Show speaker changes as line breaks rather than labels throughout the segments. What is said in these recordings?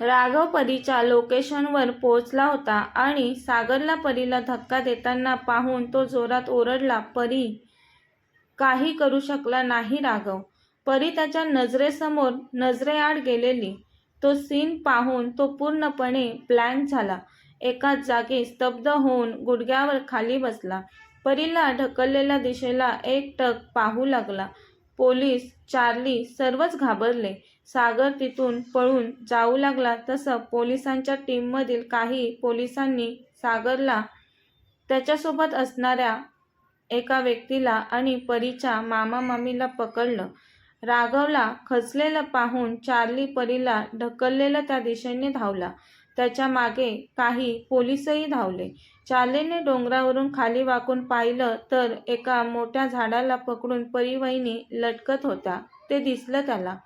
राघव परीच्या लोकेशनवर पोहोचला होता आणि सागरला परीला धक्का देताना पाहून तो जोरात ओरडला परी काही करू शकला नाही राघव परी त्याच्या नजरेसमोर नजरेआड गेलेली. तो सीन पाहून तो पूर्णपणे ब्लँक झाला. एकाच जागी स्तब्ध होऊन गुडघ्यावर खाली बसला. परीला ढकललेल्या दिशेला एक टक पाहू लागला. पोलीस चार्ली सर्वच घाबरले. सागर तिथून पळून जाऊ लागला. तसं पोलिसांच्या टीममधील काही पोलिसांनी सागरला त्याच्यासोबत असणाऱ्या एका व्यक्तीला आणि परीच्या मामा मामीला पकडलं. राघवला खचलेलं पाहून चार्ली परीला ढकललेलं त्या दिशेने धावला. त्याच्यामागे काही पोलीसही धावले. चार्लीने डोंगरावरून खाली वाकून पाहिलं तर एका मोठ्या झाडाला पकडून परिवहिनी लटकत होत्या. ते दिसलं त्याला.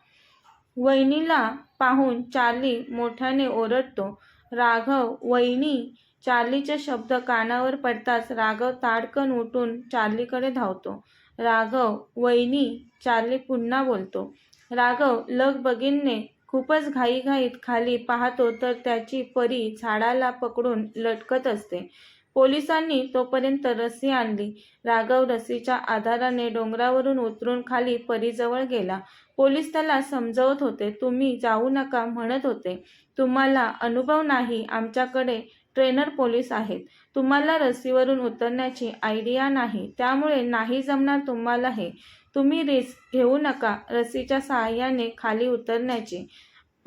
वहिनीला पाहून चार्ली मोठ्याने ओरडतो. राघव वहिनी चार्लीचे शब्द कानावर पडताच राघव ताडकन उठून चार्लीकडे धावतो. राघव वहिनी चार्ली पुन्हा बोलतो. राघव लगबगीने खूपच घाईघाईत खाली पाहतो तर त्याची परी झाडाला पकडून लटकत असते. पोलिसांनी तोपर्यंत रस्सी आणली. राघव रस्सीच्या आधाराने डोंगरावरून उतरून खाली परीजवळ गेला. पोलीस त्याला समजवत होते तुम्ही जाऊ नका म्हणत होते. तुम्हाला अनुभव नाही आमच्याकडे ट्रेनर पोलीस आहेत. तुम्हाला रस्सीवरून उतरण्याची आयडिया नाही त्यामुळे नाही जमणार तुम्हाला हे. तुम्ही रिस्क घेऊ नका रस्सीच्या सहाय्याने खाली उतरण्याची.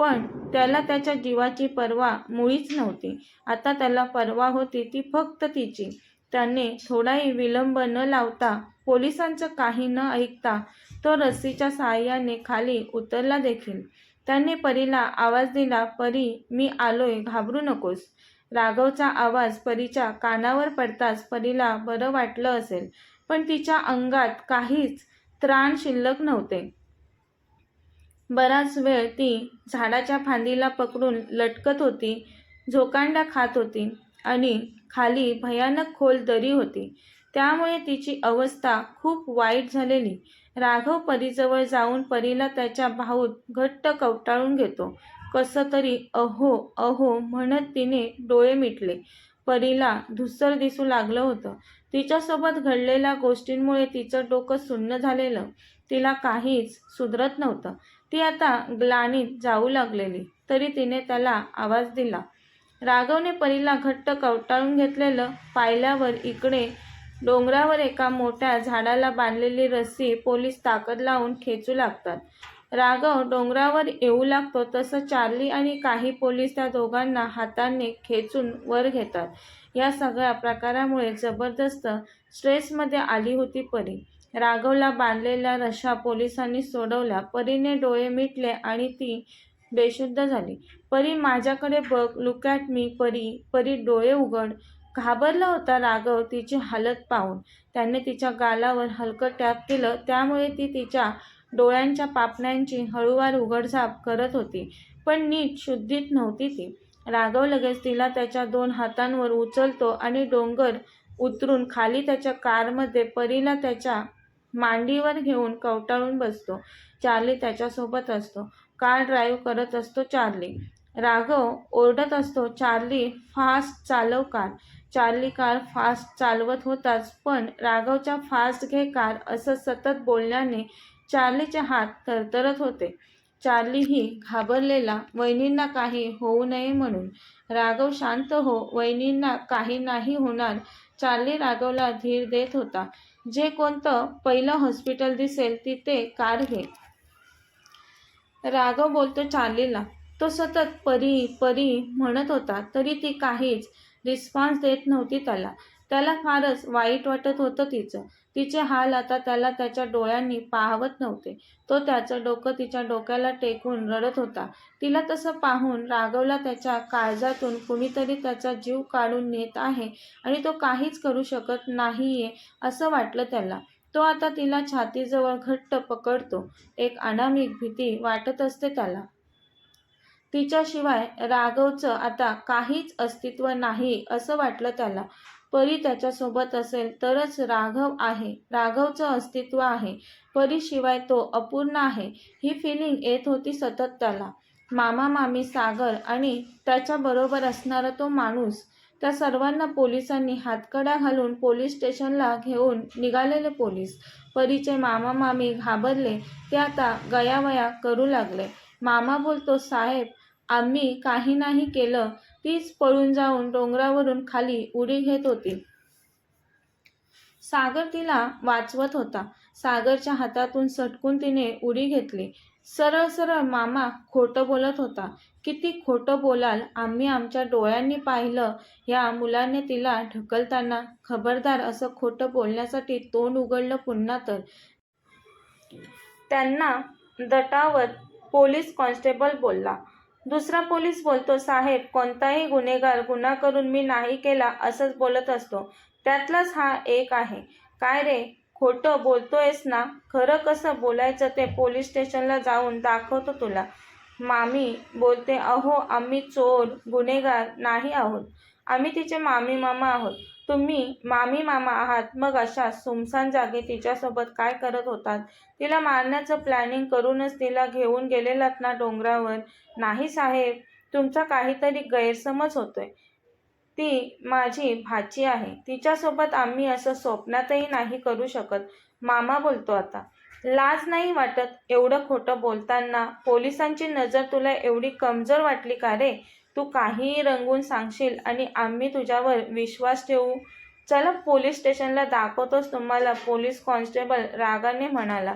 पण त्याला त्याच्या जीवाची पर्वा मुळीच नव्हती. आता त्याला पर्वा होती ती फक्त तिची. त्याने थोडाही विलंब न लावता पोलिसांचं काही न ऐकता तो रस्सीच्या सहाय्याने खाली उतरला देखील. त्याने परीला आवाज दिला परी मी आलोय घाबरू नकोस राघवचा आवाज परीच्या कानावर पडताच परीला बरं वाटलं असेल पण तिच्या अंगात काहीच त्राण शिल्लक नव्हते. बराच वेळ ती झाडाच्या फांदीला पकडून लटकत होती झोकांडा खात होती आणि खाली भयानक खोल दरी होती. त्यामुळे तिची अवस्था खूप वाईट झालेली. राघव परीजवळ जाऊन परीला त्याच्या भाऊत घट्ट कवटाळून घेतो. कसं तरी अहो अहो म्हणत तिने डोळे मिटले. परीला धुसर दिसू लागलं होतं. तिच्यासोबत घडलेल्या गोष्टींमुळे तिचं डोकं सुन्न झालेलं. तिला काहीच सुधरत नव्हतं. ती आता ग्लानीत जाऊ लागलेली. तरी तिने त्याला आवाज दिला. राघवने परीला घट्ट कवटाळून घेतलेलं पाहिल्यावर इकडे डोंगरावर एका मोठ्या झाडाला बांधलेली रस्सी पोलीस ताकद लावून खेचू लागतात. राघव डोंगरावर येऊ लागतो तसं चार्ली आणि काही पोलीस त्या दोघांना हाताने खेचून वर घेतात. या सगळ्या प्रकारामुळे जबरदस्त स्ट्रेसमध्ये आली होती परी. राघवला बांधलेल्या रशा पोलिसांनी सोडवल्या परीने डोळे मिटले आणि ती बेशुद्ध झाली. परी माझ्याकडे बघ. लुक ॲट मी परी. परी डोळे उघड. घाबरला होता राघव तिची हालत पाहून. त्याने तिच्या गालावर हलकं टॅप केलं. त्यामुळे ती तिच्या डोळ्यांच्या पापण्यांची हळूवार उघडझाप करत होती. पण नीट शुद्धीत नव्हती ती. राघव लगेच तिला त्याच्या दोन हातांवर उचलतो आणि डोंगर उतरून खाली त्याच्या कारमध्ये परीला त्याच्या मांडीवर घेऊन कवटाळून बसतो. चार्ली त्याच्यासोबत असतो. कार ड्राईव्ह करत असतो चार्ली. राघव ओरडत असतो चार्ली फास्ट चालव कार. चार्ली कार फास्ट चालवत होताच पण राघवच्या फास्ट घे कार असं सतत बोलण्याने चार्लीचे हात थरथरत होते. चार्लीही घाबरलेला वहिनींना काही होऊ नये म्हणून. राघव शांत हो. वहिनींना काही नाही होणार. चार्ली राघवला धीर देत होता. जे कोणतं पहिलं हॉस्पिटल दिसेल तिथे कार घे. राघव बोलतो चार्लीला तो सतत परी परी म्हणत होता तरी ती काहीच रिस्पॉन्स देत नव्हती त्याला. त्याला फारच वाईट वाटत होतं तिचं. तिचे हाल आता त्याला त्याच्या डोळ्यांनी पाहवत नव्हते. तो त्याचं डोकं तिच्या डोक्याला टेकून रडत होता. तिला तसं पाहून राघवला त्याच्या काळजातून कुणीतरी त्याचा जीव काढून नेत आहे आणि तो काहीच करू शकत नाहीये असं वाटलं त्याला. तो आता तिला छातीजवळ घट्ट पकडतो. एक अनामिक भीती वाटत असते त्याला. तिच्याशिवाय राघवचं आता काहीच अस्तित्व नाही असं वाटलं त्याला. परी त्याच्यासोबत असेल तरच राघव आहे. राघवचं अस्तित्व आहे. परीशिवाय तो अपूर्ण आहे. ही फिलिंग येत होती सतत त्याला. मामा मामी सागर आणि त्याच्याबरोबर असणारा तो माणूस. त्या सर्वांना पोलिसांनी हातकड्या घालून पोलीस स्टेशनला घेऊन निघालेले पोलीस. परीचे मामा मामी घाबरले. ते आता गयावया करू लागले. मामा बोलतो साहेब आम्ही काही नाही केलं. तीच पळून जाऊन डोंगरावरून खाली उडी घेत होती. सागर तिला वाचवत होता. सागरच्या हातातून सटकून तिने उडी घेतली. सरळ सरळ मामा खोटं बोलत होता. किती खोटं बोलाल? आम्ही आमच्या डोळ्यांनी पाहिलं. या मुलाने तिला ढकलताना खबरदार असं खोटं बोलण्यासाठी तोंड उघडलं पुन्हा तर. त्यांना दटावत पोलीस कॉन्स्टेबल बोलला. दुसरा पोलीस बोलतो साहेब कोणताही गुन्हेगार गुन्हा करून मी नाही केला असंच बोलत असतो. त्यातलाच हा एक आहे. काय रे खोटं बोलतोयस ना? खरं कसं बोलायचं ते पोलीस स्टेशनला जाऊन दाखवतो तुला. मामी बोलते अहो आम्ही चोर गुन्हेगार नाही आहोत. आम्ही तिचे मामी मामा आहोत. तुम्ही मामी मामा आहात मग अशा सुमसान जागी तिच्यासोबत काय करत होतात? तिला मारण्याचं प्लॅनिंग करूनच तिला घेऊन गेलेलात ना डोंगरावर? नाही साहेब तुमचा काहीतरी गैरसमज होतोय. ती माझी भाची आहे. तिच्यासोबत आम्ही असं स्वप्नातही नाही करू शकत मामा बोलतो आता. लाज नाही वाटत एवढं खोटं बोलताना? पोलिसांची नजर तुला एवढी कमजोर वाटली का रे? तू काहीही रंगून सांगशील आणि आम्ही तुझ्यावर विश्वास ठेवू. चला पोलीस स्टेशनला दाखवतोच तुम्हाला पोलीस कॉन्स्टेबल रागाने म्हणाला.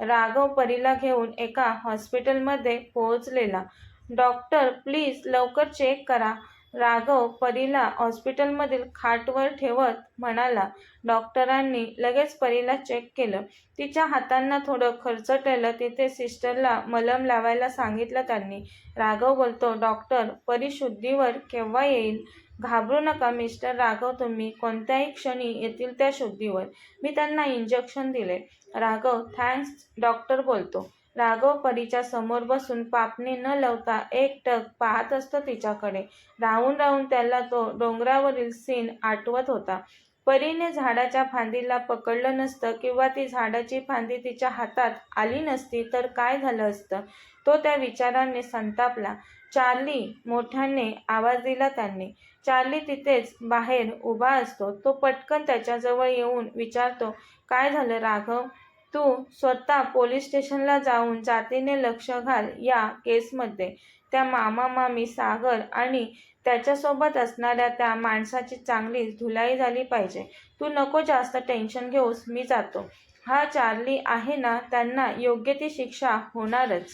राघव परीला घेऊन एका हॉस्पिटलमध्ये पोहोचलेला. डॉक्टर प्लीज लवकर चेक करा. राघव परीला हॉस्पिटलमधील खाटवर ठेवत म्हणाला डॉक्टरांनी लगेच परीला चेक केलं. तिच्या हातांना थोडं खर्चटलं. तिथे सिस्टरला मलम लावायला सांगितलं त्यांनी. राघव बोलतो डॉक्टर परी शुद्धीवर केव्हा येईल? घाबरू नका मिस्टर राघव तुम्ही कोणत्याही क्षणी येतील त्या शुद्धीवर. मी त्यांना इंजेक्शन दिले. राघव थँक्स डॉक्टर बोलतो. राघव परीच्या समोर बसून पापणी न लावता एक टक पाहत असतो तिच्याकडे. राहून राहून त्याला तो डोंगरावरील सीन आठवत होता. परीने झाडाच्या फांदीला पकडलं नसतं किंवा ती झाडाची फांदी तिच्या हातात आली नसती तर काय झालं असतं? तो त्या विचाराने संतापला. चार्ली मोठ्याने आवाज दिला त्यांनी. चार्ली तिथेच बाहेर उभा असतो. तो पटकन त्याच्याजवळ येऊन विचारतो काय झालं राघव? तू स्वतः पोलीस स्टेशनला जाऊन जातीने लक्ष घाल या केसमध्ये. त्या मामा मामी सागर आणि त्याच्यासोबत असणाऱ्या त्या माणसाची चांगलीच धुलाई झाली पाहिजे. तू नको जास्त टेन्शन घेऊस मी जातो. हा चार्ली आहे ना त्यांना योग्य ती शिक्षा होणारच.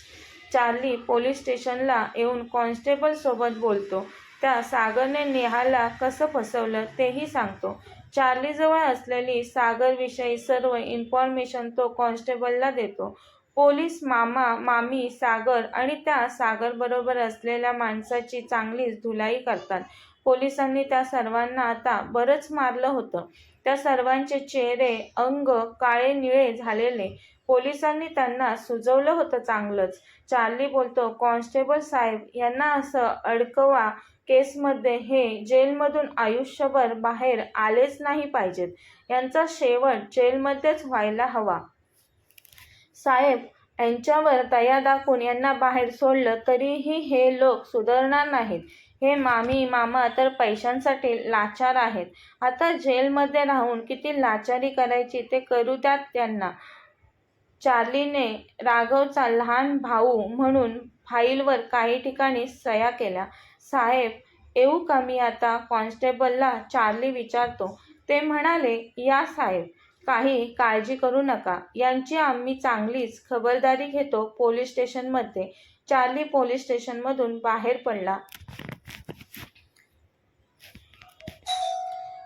चार्ली पोलीस स्टेशनला येऊन कॉन्स्टेबलसोबत बोलतो. त्या सागरने नेहाला कसं फसवलं तेही सांगतो. चार्लीजवळ असलेली सागरविषयी सर्व इन्फॉर्मेशन तो कॉन्स्टेबलला देतो. पोलीस मामा मामी सागर आणि त्या सागरबरोबर असलेल्या माणसाची चांगलीच धुलाई करतात. पोलिसांनी त्या सर्वांना आता बरंच मारलं होतं. त्या सर्वांचे चेहरे अंग काळे निळे झालेले. पोलिसांनी त्यांना सुजवलं होतं चांगलंच. चार्ली बोलतो कॉन्स्टेबल साहेब यांना असं अडकवा केसमध्ये हे जेलमधून आयुष्यभर बाहेर आलेच नाही पाहिजेत. यांचा शेवट जेलमध्येच व्हायला हवा. साहेब यांच्यावर दया दाखवून यांना बाहेर सोडलं तरीही हे लोक सुधारणार नाहीत. हे मामी मामा तर पैशांसाठी लाचार आहेत. आता जेलमध्ये राहून किती लाचारी करायची ते करू द्यात त्यांना. चार्लीने राघवचा लहान भाऊ म्हणून फाईलवर काही ठिकाणी सह्या केल्या. साहेब येऊ का मी आता कॉन्स्टेबलला चार्ली विचारतो. ते म्हणाले या साहेब काही काळजी करू नका. यांची आम्ही चांगलीच खबरदारी घेतो पोलीस स्टेशनमध्ये. चार्ली पोलीस स्टेशनमधून बाहेर पडला.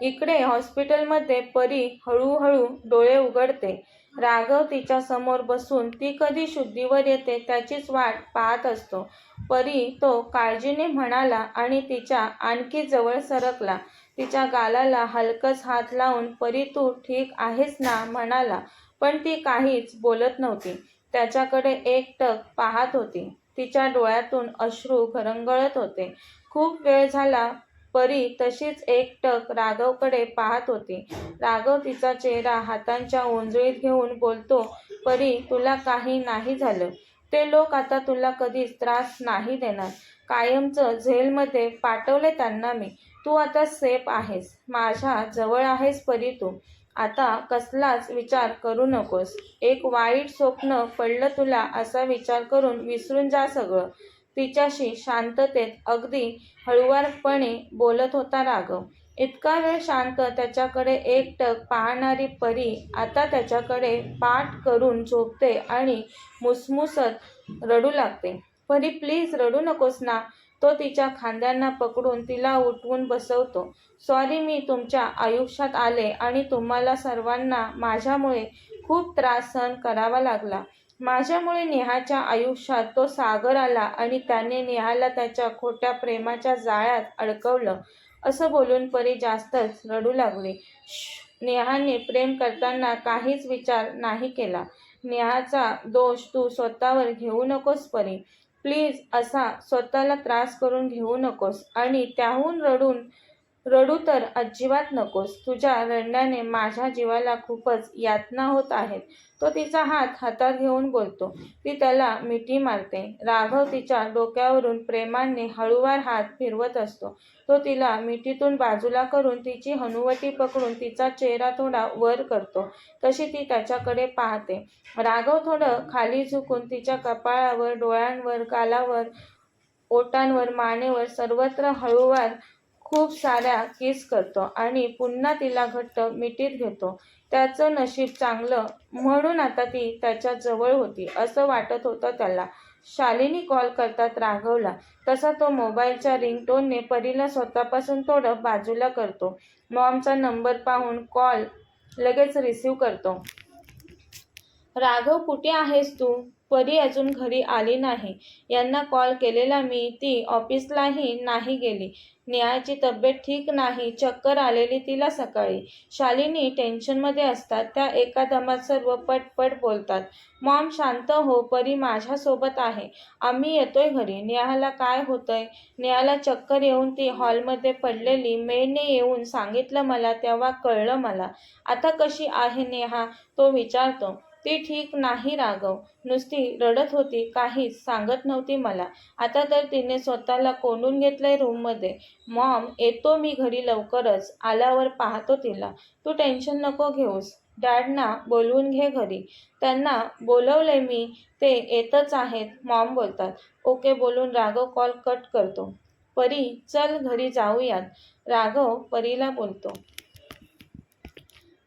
इकडे हॉस्पिटलमध्ये परी हळूहळू डोळे उघडते. राघव तिच्या समोर बसून ती कधी शुद्धीवर येते त्याचीच वाट पाहत असतो. परी तो काळजीने म्हणाला आणि तिच्या आणखी जवळ सरकला. तिच्या गालाला हलकच हात लावून परी तू ठीक आहेस ना? म्हणाला. पण ती काहीच बोलत नव्हती. त्याच्याकडे एक टक पाहत होती. तिच्या डोळ्यातून अश्रू घरंगळत होते. खूप वेळ झाला परी तशीच एकटक राघवकडे पाहत होती. राघव तिचा चेहरा हातांच्या ओंजळीत घेऊन बोलतो परी तुला काही नाही झालं. ते लोक आता तुला कधीच त्रास नाही देणार. कायमचं झेलमध्ये पाठवले त्यांना मी. तू आता सेफ आहेस. माझ्या जवळ आहेस परी तू. आता कसलाच विचार करू नकोस. एक वाईट स्वप्न पडलं तुला असा विचार करून विसरून जा सगळं. तिच्याशी शांततेत अगदी हळुवारपणे बोलत होता राघव. इतका वेळ शांत त्याच्याकडे एकटक पाहणारी परी आता त्याच्याकडे पाठ करून झोपते आणि मुसमुसत रडू लागते. परी प्लीज रडू नकोस ना तो तिच्या खांद्यांना पकडून तिला उठवून बसवतो. सॉरी मी तुमच्या आयुष्यात आले आणि तुम्हाला सर्वांना माझ्यामुळे खूप त्रास सहन करावा लागला. माझ्यामुळे नेहाच्या आयुष्यात तो सागर आला आणि त्याने नेहाला त्याच्या खोट्या प्रेमाच्या जाळ्यात अडकवलं. असं बोलून परी जास्तच रडू लागली. नेहाने प्रेम करताना काहीच विचार नाही केला. नेहाचा दोष तू स्वतःवर घेऊ नकोस परी. प्लीज असा स्वतःला त्रास करून घेऊ नकोस आणि त्याहून रडून रडू तर अजिबात नकोस. तुझ्या रडण्याने माझ्या जीवाला खूपच यातना होत आहेत तो तिचा हात हातात घेऊन बोलतो. ती त्याला मिठी मारते. राघव तिच्या डोक्यावरून प्रेमाने हळूवार हात फिरवत असतो. तो तिला मिठीतून बाजूला करून तिची हनुवटी पकडून तिचा चेहरा थोडा वर करतो. तशी ती त्याच्याकडे पाहते. राघव थोडं खाली झुकून तिच्या कपाळावर डोळ्यांवर कालावर ओटांवर मानेवर सर्वत्र हळूवार खूप साऱ्या किस करतो आणि पुन्हा तिला घट्ट मिठीत घेतो. त्याचं नशीब चांगलं म्हणून आता ती त्याच्याजवळ होती असं वाटत होतं त्याला. शालिनी कॉल करतात राघवला. तसा तो मोबाईलच्या रिंगटोनने परीला स्वतःपासून थोडं बाजूला करतो. मॉमचा नंबर पाहून कॉल लगेच रिसीव करतो. राघव कुठे आहेस तू? परी अजून घरी आली नाही. यांना कॉल केलेला मी. ती ऑफिसलाही नाही गेली. न्यायाची तब्येत ठीक नाही. चक्कर आलेली तिला सकाळी. शालिनी टेन्शनमध्ये असतात. त्या एका दमात सर्व पटपट बोलतात. मॉम शांत हो. परी माझ्यासोबत आहे. आम्ही येतोय घरी. नेहाला काय होतंय? नेहाला चक्कर येऊन ती हॉलमध्ये पडलेली मेने येऊन सांगितलं मला तेव्हा कळलं मला. आता कशी आहे नेहा? तो विचारतो. ती ठीक नाही राघव. नुसती रडत होती काहीच सांगत नव्हती मला. आता तर तिने स्वतःला कोंडून घेतलंय रूममध्ये. मॉम येतो मी घरी लवकरच. आल्यावर पाहतो तिला. तू टेन्शन नको घेऊस. डॅडना बोलवून घे घरी. त्यांना बोलवले मी ते येतच आहेत मॉम बोलतात. ओके बोलून राघव कॉल कट करतो. परी चल घरी जाऊयात. राघव परीला बोलतो.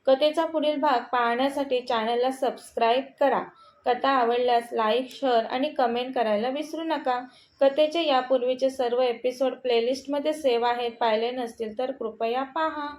कथेचा पुढील भाग पाहण्यासाठी चॅनलला सबस्क्राईब करा. कथा आवडल्यास लाईक शेअर आणि कमेंट करायला विसरू नका. कथेचे यापूर्वीचे सर्व एपिसोड प्लेलिस्टमध्ये सेव्ह आहेत. पाहिले नसतील तर कृपया पहा.